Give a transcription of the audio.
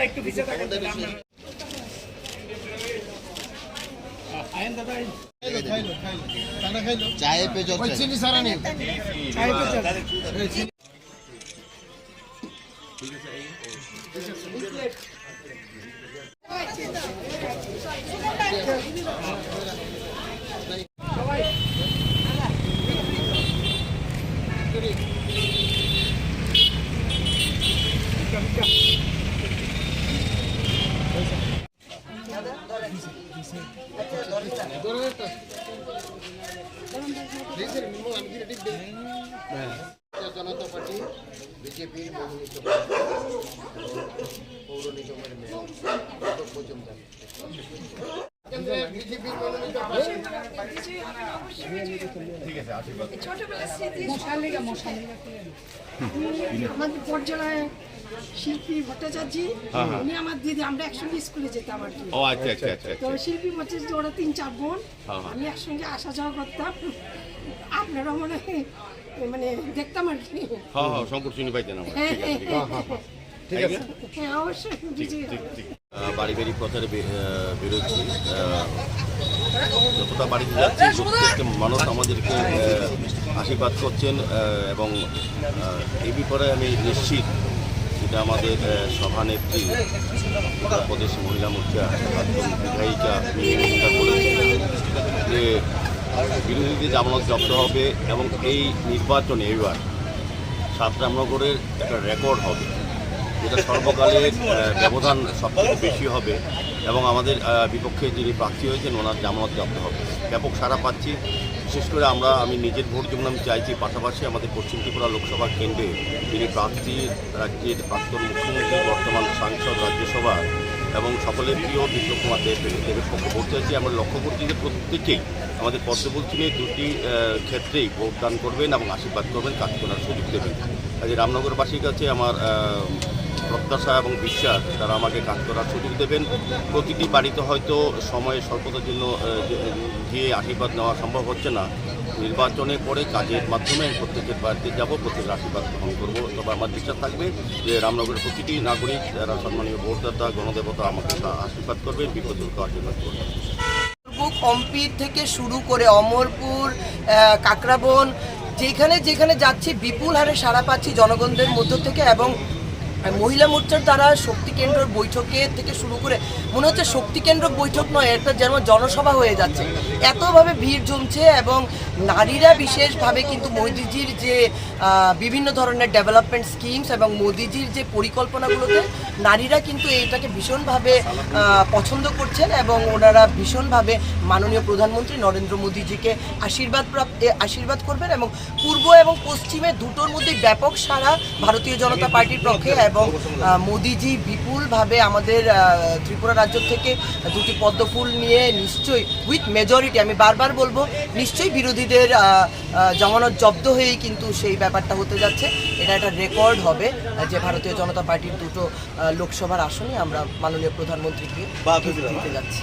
একটু পিছিয়ে থাকেন তাহলে আপনারা- আয়েন দাদা আয়েন। চায়ে পে জল চাই চায়ে জনতা পার্টি বিজেপির মনোনীত পৌর নিগমের মেয়র দীপক আমাদের পর্যায়ে শিল্পী ভট্টাচার্য উনি আমার দিদি আমরা একসঙ্গে স্কুলে যেতাম আর কি। আচ্ছা আচ্ছা আচ্ছা তো শিল্পী ভট্টাচার্য ওরা তিন চার বোন। হ্যাঁ, হ্যাঁ। আমি একসঙ্গে আসা যাওয়া করতাম। আপনারা মনে হয় মানে দেখতাম আর কি। হ্যাঁ হ্যাঁ শঙ্কর চিনি পাইতেন আমার। হ্যাঁ, ঠিক আছে ঠিক আছে। হ্যাঁ অবশ্যই ঠিক ঠিক। বাড়ি বাড়ি প্রচারে বেরোচ্ছি। যতটা বাড়িতে যাচ্ছি, প্রত্যেকটা মানুষ আমাদেরকে আশীর্বাদ করছেন এবং এই ব্যাপারে আমি নিশ্চিত যেটা আমাদের সভানেত্রী উত্তরপ্রদেশ মহিলা মোর্চা বিধায়িকা করেছেন যে বিরোধীদের জামানত জব্দ হবে এবং এই নির্বাচনে এবার সাতরামনগরের একটা রেকর্ড হবে। যেটা সর্বকালের ব্যবধান সবথেকে বেশি হবে এবং আমাদের বিপক্ষে যিনি প্রার্থী হয়েছেন, ওনার জামানত জব্দ হবে। ব্যাপক সারা পাচ্ছি। বিশেষ করে আমরা, আমি নিজের ভোট যেমন আমি চাইছি, পাশাপাশি আমাদের পশ্চিম ত্রিপুরা লোকসভা কেন্দ্রে যিনি প্রার্থী, রাজ্যের প্রাক্তন মুখ্যমন্ত্রী, বর্তমান সাংসদ রাজ্যসভা এবং সকলের প্রিয় বিপ্লব কুমার দেব দেবের পক্ষে ভোট চাইছি। আমরা লক্ষ্য করছি যে প্রত্যেকেই আমাদের পদ্মবুলচিনে দুটি ক্ষেত্রেই ভোটদান করবেন এবং আশীর্বাদ করবেন, কাজ করার সুযোগ দেবেন। কাজে রামনগরবাসীর কাছে আমার প্রত্যাশা এবং বিশ্বাস, তারা আমাকে কাজ করার সুযোগ দেবেন। প্রতিটি বাড়িতে হয়তো সময় স্বল্পতার জন্য গিয়ে আশীর্বাদ নেওয়া সম্ভব হচ্ছে না। নির্বাচনের পরে কাজের মাধ্যমে প্রত্যেকের বাড়িতে যাব, প্রত্যেকের আশীর্বাদ গ্রহণ করব। তবে আমার বিশ্বাস থাকবে যে রামনগরের প্রতিটি নাগরিক, যারা সম্মানীয় ভোটদাতা, গণদেবতা, আমাকে আশীর্বাদ করবেন বিপদকে আশীর্বাদ পূর্ব কম্পির থেকে শুরু করে অমরপুর কাকরাবন, যেখানে যেখানে যাচ্ছি, বিপুল হারে সাড়া পাচ্ছি জনগণদের মধ্য থেকে এবং মহিলা মোর্চার দ্বারা শক্তি কেন্দ্রের বৈঠকে থেকে শুরু করে মনে হচ্ছে শক্তি কেন্দ্র বৈঠক নয়, একটা যেন জনসভা হয়ে যাচ্ছে। এতভাবে ভিড় জমছে এবং নারীরা বিশেষভাবে কিন্তু মোদিজির যে বিভিন্ন ধরনের ডেভেলপমেন্ট স্কিমস এবং মোদিজির যে পরিকল্পনাগুলোতে নারীরা কিন্তু এইটাকে ভীষণভাবে পছন্দ করছেন এবং ওনারা ভীষণভাবে মাননীয় প্রধানমন্ত্রী নরেন্দ্র মোদীজিকে আশীর্বাদ আশীর্বাদ করবেন এবং পূর্ব এবং পশ্চিমে দুটোর মধ্যে ব্যাপক সারা ভারতীয় জনতা পার্টির পক্ষে এবং আহ, মোদিজি বিপুলভাবে আমাদের ত্রিপুরা রাজ্য থেকে দুটি পদ্মফুল নিয়ে নিশ্চয়ই উইথ মেজরিটি আমি বারবার বলব নিশ্চয়ই বিরোধীদের জমানত জব্দ হয়েই কিন্তু সেই ব্যাপারটা হতে যাচ্ছে। এটা একটা রেকর্ড হবে যে ভারতীয় জনতা পার্টির দুটো লোকসভার আসনে আমরা মাননীয় প্রধানমন্ত্রীকে দিতে যাচ্ছি।